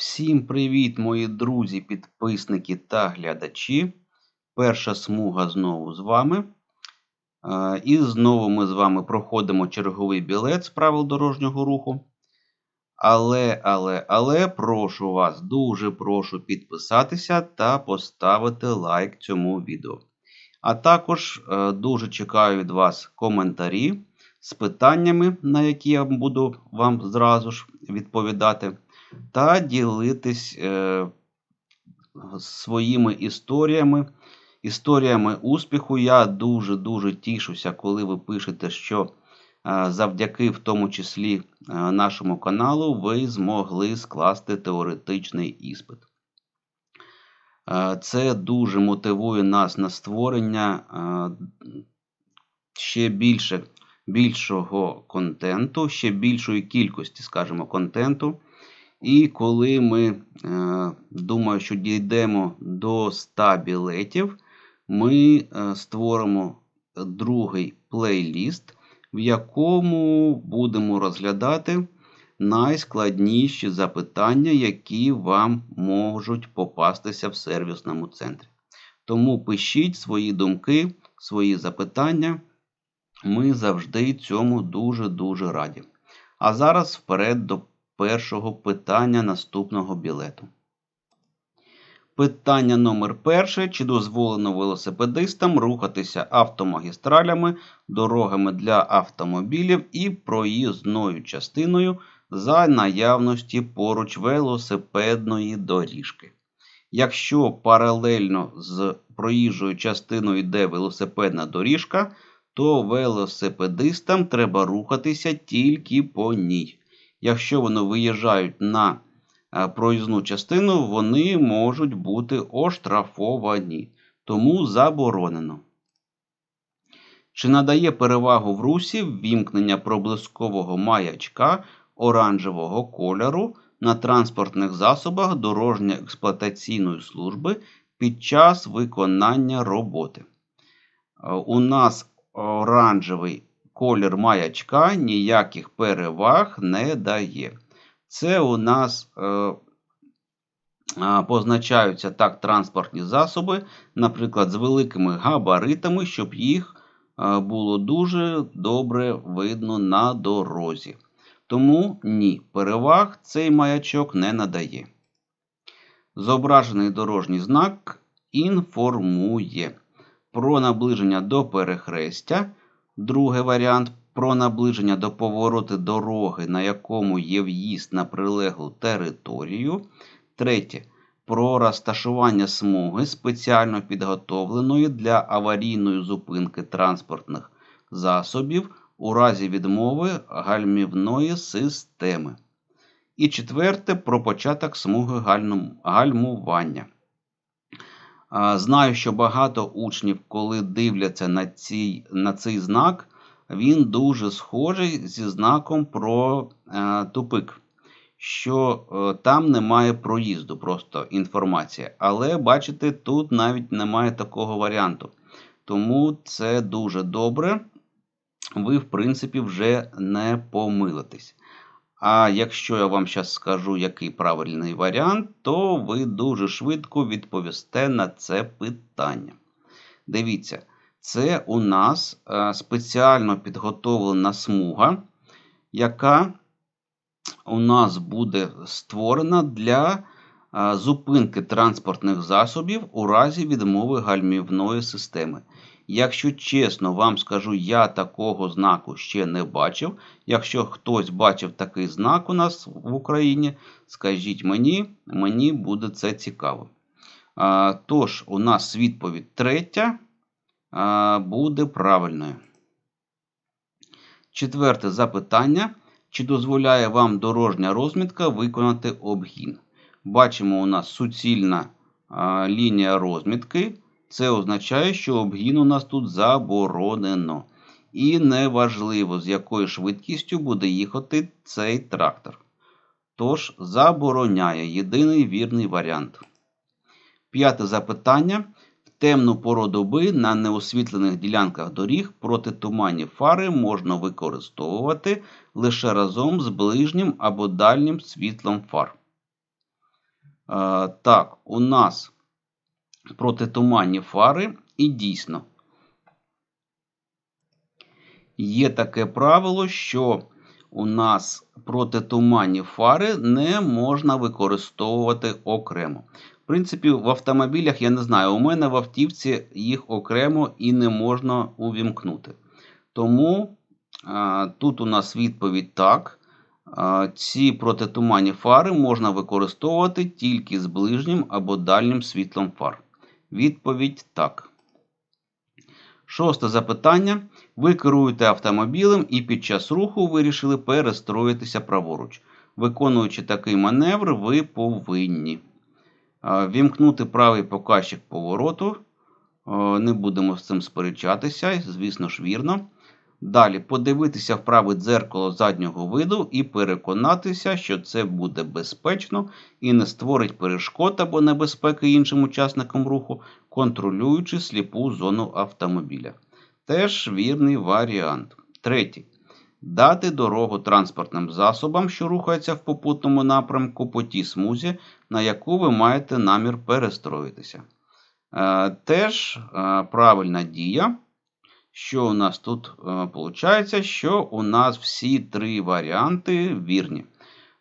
Всім привіт, мої друзі, підписники та глядачі. Перша смуга знову з вами. Е, І знову ми з вами проходимо черговий білет з правил дорожнього руху. Але, але, але прошу вас, дуже прошу підписатися та поставити лайк цьому відео. А також е, дуже чекаю від вас коментарі з питаннями, на які я буду вам зразу ж відповідати, та ділитись е, своїми історіями, історіями успіху. Я дуже-дуже тішуся, коли ви пишете, що е, завдяки в тому числі е, нашому каналу ви змогли скласти теоретичний іспит. Е, Це дуже мотивує нас на створення ще більше, більшого контенту, ще більшої кількості, скажімо, контенту. І коли ми, е, думаю, що дійдемо до 100 білетів, ми е, створимо другий плейліст, в якому будемо розглядати найскладніші запитання, які вам можуть попастися в сервісному центрі. Тому пишіть свої думки, свої запитання. Ми завжди цьому дуже-дуже раді. А зараз вперед до першого питання наступного білету. Питання номер перше. Чи дозволено велосипедистам рухатися автомагістралями, дорогами для автомобілів і проїзною частиною за наявності поруч велосипедної доріжки? Якщо паралельно з проїжджою частиною йде велосипедна доріжка, то велосипедистам треба рухатися тільки по ній. Якщо вони виїжджають на е, проїзну частину, вони можуть бути оштрафовані, тому заборонено. Чи надає перевагу в русі ввімкнення проблискового маячка оранжевого кольору на транспортних засобах дорожньо-експлуатаційної служби під час виконання роботи? Е, у нас оранжевий колір маячка ніяких переваг не дає. Це у нас е, позначаються так транспортні засоби, наприклад, з великими габаритами, щоб їх е, було дуже добре видно на дорозі. Тому ні, переваг цей маячок не надає. Зображений дорожній знак інформує про наближення до перехрестя. Другий варіант про наближення до повороту дороги, на якому є в'їзд на прилеглу територію. Третє. Про розташування смуги, спеціально підготовленої для аварійної зупинки транспортних засобів у разі відмови гальмівної системи. І четверте про початок смуги гальмування. Знаю, що багато учнів, коли дивляться на цей, на цей знак, він дуже схожий зі знаком про е, тупик, що е, там немає проїзду, просто інформація. Але бачите, тут навіть немає такого варіанту. Тому це дуже добре. Ви, в принципі, вже не помилитесь. А якщо я вам зараз скажу, який правильний варіант, то ви дуже швидко відповісте на це питання. Дивіться, це у нас е, спеціально підготовлена смуга, яка у нас буде створена для е, зупинки транспортних засобів у разі відмови гальмівної системи. Якщо чесно вам скажу, я такого знаку ще не бачив. Якщо хтось бачив такий знак у нас в Україні, скажіть мені, мені буде це цікаво. Тож, у нас відповідь третя буде правильною. Четверте запитання. Чи дозволяє вам дорожня розмітка виконати обгін? Бачимо, у нас суцільна лінія розмітки. Це означає, що обгін у нас тут заборонено. І неважливо, з якою швидкістю буде їхати цей трактор. Тож, забороняє єдиний вірний варіант. П'яте запитання. В темну пору доби на неосвітлених ділянках доріг протитуманні фари можна використовувати лише разом з ближнім або дальнім світлом фар. Так, у нас протитуманні фари, і дійсно є таке правило, що у нас протитуманні фари не можна використовувати окремо. В принципі, в автомобілях я не знаю, у мене в автівці їх окремо і не можна увімкнути. Тому а, тут у нас відповідь так. А, ці протитуманні фари можна використовувати тільки з ближнім або дальнім світлом фар. Відповідь так. Шосте запитання. Ви керуєте автомобілем і під час руху вирішили перестроїтися праворуч. Виконуючи такий маневр, ви повинні вімкнути правий показчик повороту. Не будемо з цим сперечатися, звісно ж, вірно. Далі подивитися в праве дзеркало заднього виду і переконатися, що це буде безпечно і не створить перешкод або небезпеки іншим учасникам руху, контролюючи сліпу зону автомобіля. Теж вірний варіант. Третій. Дати дорогу транспортним засобам, що рухаються в попутному напрямку по тій смузі, на яку ви маєте намір перестроїтися. Е, теж е, правильна дія. Що у нас тут виходить? Що у нас всі три варіанти вірні.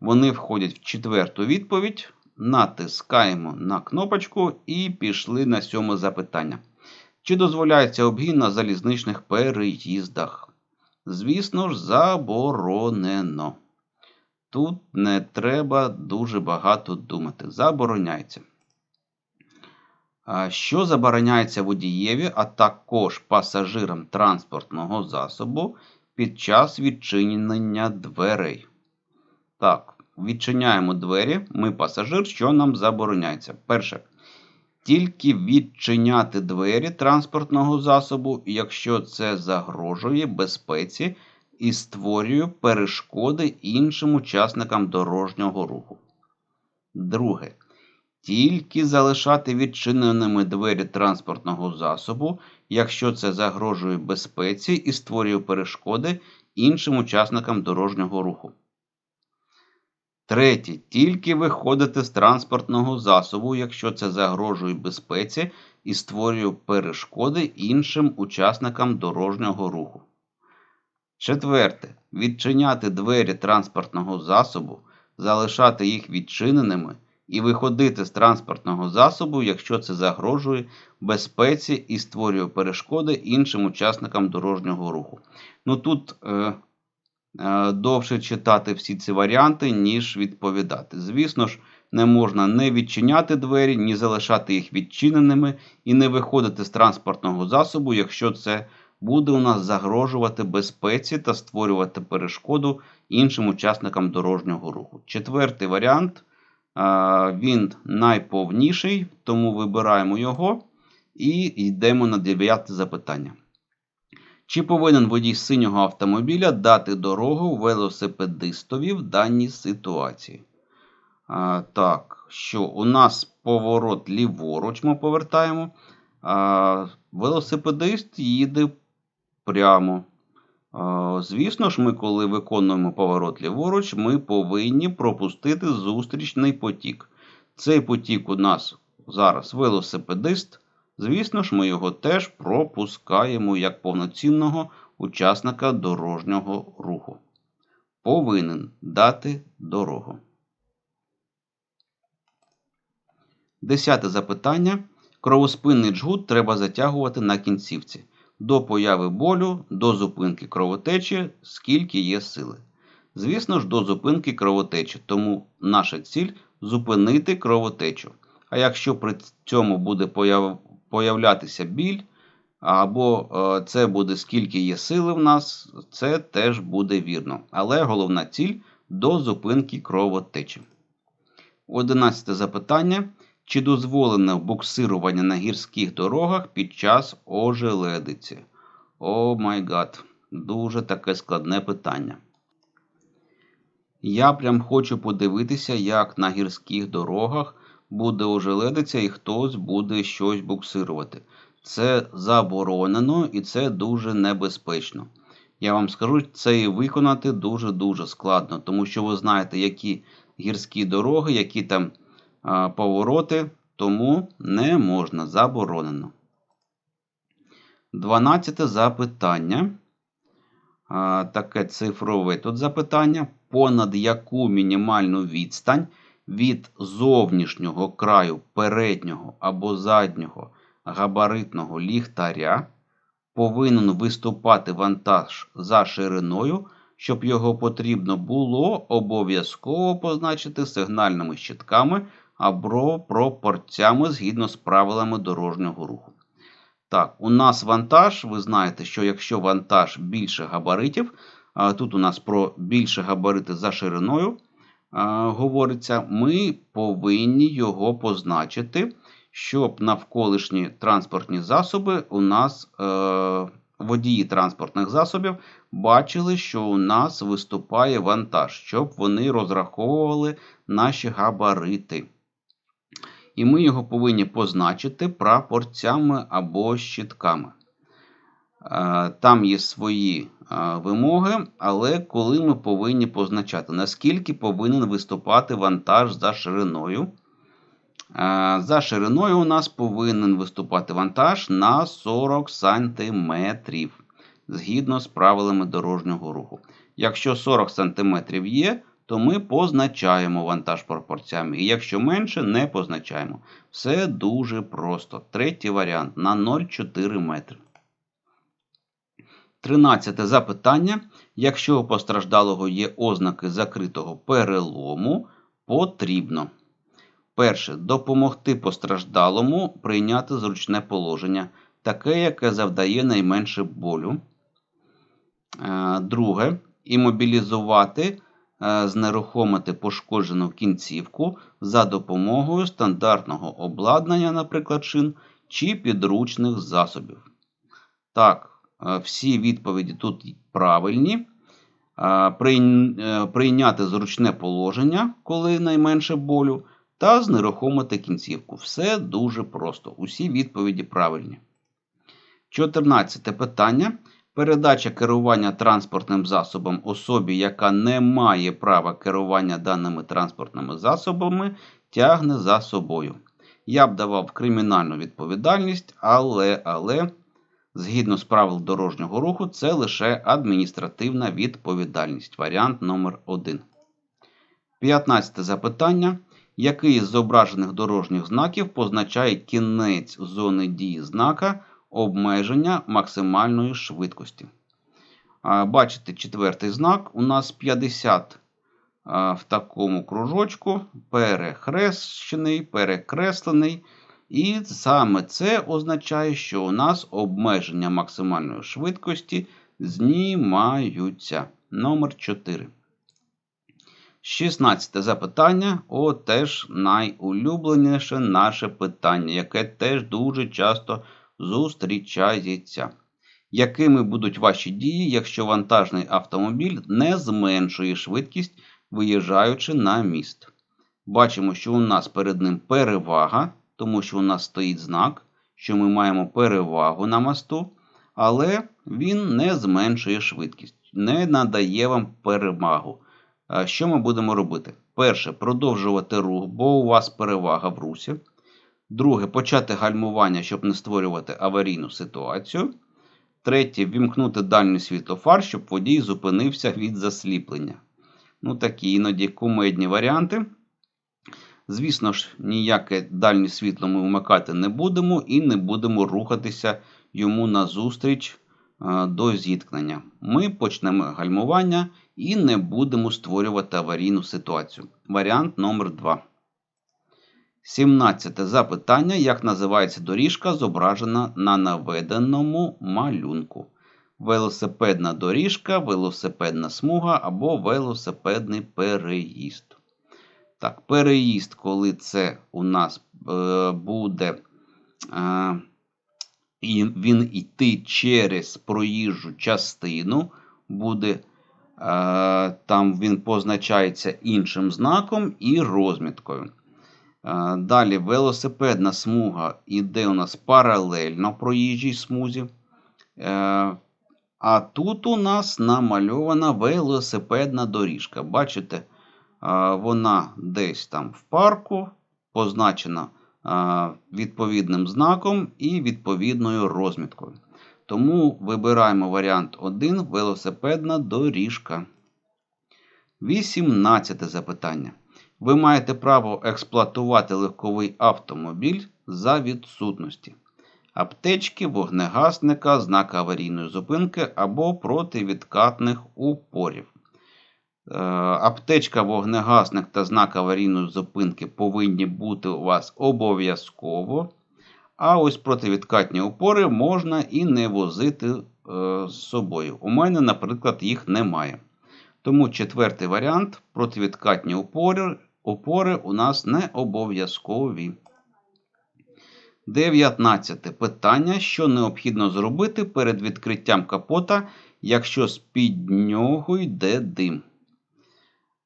Вони входять в четверту відповідь. Натискаємо на кнопочку і пішли на сьоме запитання. Чи дозволяється обгін на залізничних переїздах? Звісно ж, заборонено. Тут не треба дуже багато думати. Забороняється. Що забороняється водієві, а також пасажирам транспортного засобу під час відчинення дверей. Так, відчиняємо двері. Ми пасажир, що нам забороняється. Перше. Тільки відчиняти двері транспортного засобу, якщо це загрожує безпеці і створює перешкоди іншим учасникам дорожнього руху. Друге. Тільки залишати відчиненими двері транспортного засобу, якщо це загрожує безпеці і створює перешкоди іншим учасникам дорожнього руху. Третє. Тільки виходити з транспортного засобу, якщо це загрожує безпеці і створює перешкоди іншим учасникам дорожнього руху. Четверте. Відчиняти двері транспортного засобу, залишати їх відчиненими і виходити з транспортного засобу, якщо це загрожує безпеці і створює перешкоди іншим учасникам дорожнього руху. Ну тут е, е, довше читати всі ці варіанти, ніж відповідати. Звісно ж, не можна не відчиняти двері, ні залишати їх відчиненими і не виходити з транспортного засобу, якщо це буде у нас загрожувати безпеці та створювати перешкоду іншим учасникам дорожнього руху. Четвертий варіант. Він найповніший, тому вибираємо його і йдемо на дев'яте запитання. Чи повинен водій синього автомобіля дати дорогу велосипедистові в даній ситуації? А, Так, що у нас поворот ліворуч ми повертаємо. А, Велосипедист їде прямо. Звісно ж, ми, коли виконуємо поворот ліворуч, ми повинні пропустити зустрічний потік. Цей потік у нас зараз велосипедист. Звісно ж, ми його теж пропускаємо як повноцінного учасника дорожнього руху. Повинен дати дорогу. Десяте запитання. Кровоспинний джгут треба затягувати на кінцівці до появи болю, до зупинки кровотечі, скільки є сили. Звісно ж, до зупинки кровотечі, тому наша ціль зупинити кровотечу. А якщо при цьому буде появ... появлятися біль, або е, це буде скільки є сили в нас, це теж буде вірно. Але головна ціль до зупинки кровотечі. Одинадцяте запитання. Чи дозволене буксирування на гірських дорогах під час ожеледиці? О май гад, дуже таке складне питання. Я прям хочу подивитися, як на гірських дорогах буде ожеледиця і хтось буде щось буксирувати. Це заборонено і це дуже небезпечно. Я вам скажу, це і виконати дуже-дуже складно, тому що ви знаєте, які гірські дороги, які там повороти, тому не можна, заборонено. Дванадцяте запитання. Таке цифрове тут запитання. Понад яку мінімальну відстань від зовнішнього краю переднього або заднього габаритного ліхтаря повинен виступати вантаж за шириною, щоб його потрібно було обов'язково позначити сигнальними щитками або пропорцями згідно з правилами дорожнього руху. Так, у нас вантаж. Ви знаєте, що якщо вантаж більше габаритів, тут у нас про більше габарити за шириною говориться, ми повинні його позначити, щоб навколишні транспортні засоби у нас е, водії транспортних засобів бачили, що у нас виступає вантаж, щоб вони розраховували наші габарити. І ми його повинні позначити прапорцями або щитками. Е, Там є свої е, вимоги, але коли ми повинні позначати, наскільки повинен виступати вантаж за шириною. Е, За шириною у нас повинен виступати вантаж на 40 см згідно з правилами дорожнього руху. Якщо 40 см є, то ми позначаємо вантаж пропорцями. І якщо менше, не позначаємо. Все дуже просто. Третій варіант на 0,4 метри. Тринадцяте запитання. Якщо у постраждалого є ознаки закритого перелому, потрібно. Перше. Допомогти постраждалому прийняти зручне положення, таке, яке завдає найменше болю. Е, Друге. Імобілізувати, знерухомити пошкоджену кінцівку за допомогою стандартного обладнання, наприклад, шин, чи підручних засобів. Так, е, всі відповіді тут правильні. Е, е, Прийняти зручне положення, коли найменше болю, та знерухомити кінцівку. Все дуже просто. Усі відповіді правильні. 14 питання. Передача керування транспортним засобом особі, яка не має права керування даними транспортними засобами, тягне за собою. Я б давав кримінальну відповідальність, але, але, згідно з правил дорожнього руху, це лише адміністративна відповідальність. Варіант номер 1. 15 запитання. Який із зображених дорожніх знаків позначає кінець зони дії знака обмеження максимальної швидкості? Бачите, четвертий знак у нас 50 в такому кружочку, перехрещений, перекреслений. І саме це означає, що у нас обмеження максимальної швидкості знімаються. Номер 4. 16 запитання. О, теж найулюбленіше наше питання, яке теж дуже часто зустрічається. Якими будуть ваші дії, якщо вантажний автомобіль не зменшує швидкість, виїжджаючи на міст? Бачимо, що у нас перед ним перевага, тому що у нас стоїть знак, що ми маємо перевагу на мосту, але він не зменшує швидкість, не надає вам перевагу. Що ми будемо робити? Перше, продовжувати рух, бо у вас перевага в русі. Друге, почати гальмування, щоб не створювати аварійну ситуацію. Третє, вімкнути дальній світлофар, щоб водій зупинився від засліплення. Ну, такі іноді кумедні варіанти. Звісно ж, ніяке дальнє світло ми вмикати не будемо і не будемо рухатися йому назустріч е, до зіткнення. Ми почнемо гальмування і не будемо створювати аварійну ситуацію. Варіант номер 2. 17 запитання. Як називається доріжка, зображена на наведеному малюнку? Велосипедна доріжка, велосипедна смуга або велосипедний переїзд. Так, переїзд, коли це у нас е, буде е, він йти через проїжджу частину, буде е, там він позначається іншим знаком і розміткою. Е, Далі велосипедна смуга йде у нас паралельно проїжджій смузі. Е, А тут у нас намальована велосипедна доріжка. Бачите, е, вона десь там в парку, позначено а, відповідним знаком і відповідною розміткою. Тому вибираємо варіант 1 велосипедна доріжка. 18 запитання. Ви маєте право експлуатувати легковий автомобіль за відсутності аптечки, вогнегасника, знака аварійної зупинки або противідкатних упорів. Е, Аптечка, вогнегасник та знак аварійної зупинки повинні бути у вас обов'язково. А ось противідкатні опори можна і не возити е, з собою. У мене, наприклад, їх немає. Тому четвертий варіант противідкатні опори, опори у нас не обов'язкові. 19 питання, що необхідно зробити перед відкриттям капота, якщо з-під нього йде дим.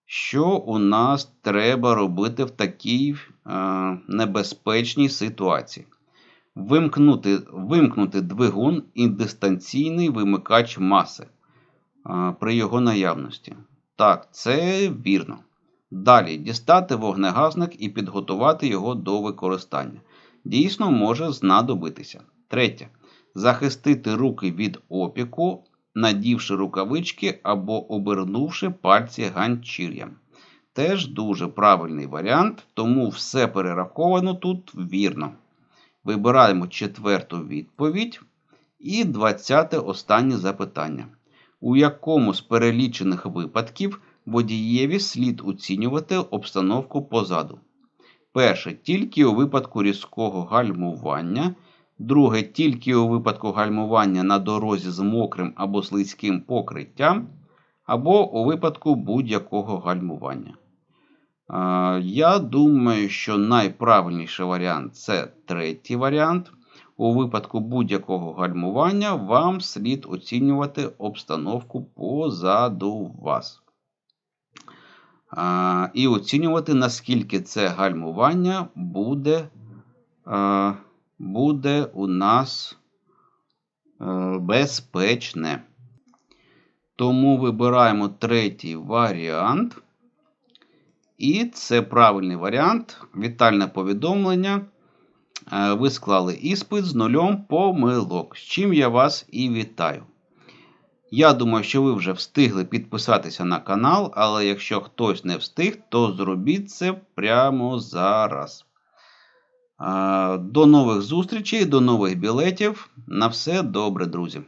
Що у нас треба робити в такій е, небезпечній ситуації? Вимкнути, вимкнути двигун і дистанційний вимикач маси е, при його наявності. Так, це вірно. Далі дістати вогнегасник і підготувати його до використання дійсно може знадобитися. Третє. Захистити руки від опіку, надівши рукавички або обернувши пальці ганчір'ям. Теж дуже правильний варіант, тому все перераховано тут вірно. Вибираємо четверту відповідь. І двадцяте останнє запитання. У якому з перелічених випадків водієві слід оцінювати обстановку позаду? Перше, тільки у випадку різкого гальмування. Друге, тільки у випадку гальмування на дорозі з мокрим або слизьким покриттям, або у випадку будь-якого гальмування. Я думаю, що найправильніший варіант це третій варіант. У випадку будь-якого гальмування вам слід оцінювати обстановку позаду вас і оцінювати, наскільки це гальмування буде буде у нас е, безпечне. Тому вибираємо третій варіант. І це правильний варіант. Вітальне повідомлення. Е, ви склали іспит з нульом помилок, з чим я вас і вітаю. Я думаю, що ви вже встигли підписатися на канал, але якщо хтось не встиг, то зробіть це прямо зараз. До нових зустрічей, до нових білетів. На все добре, друзі!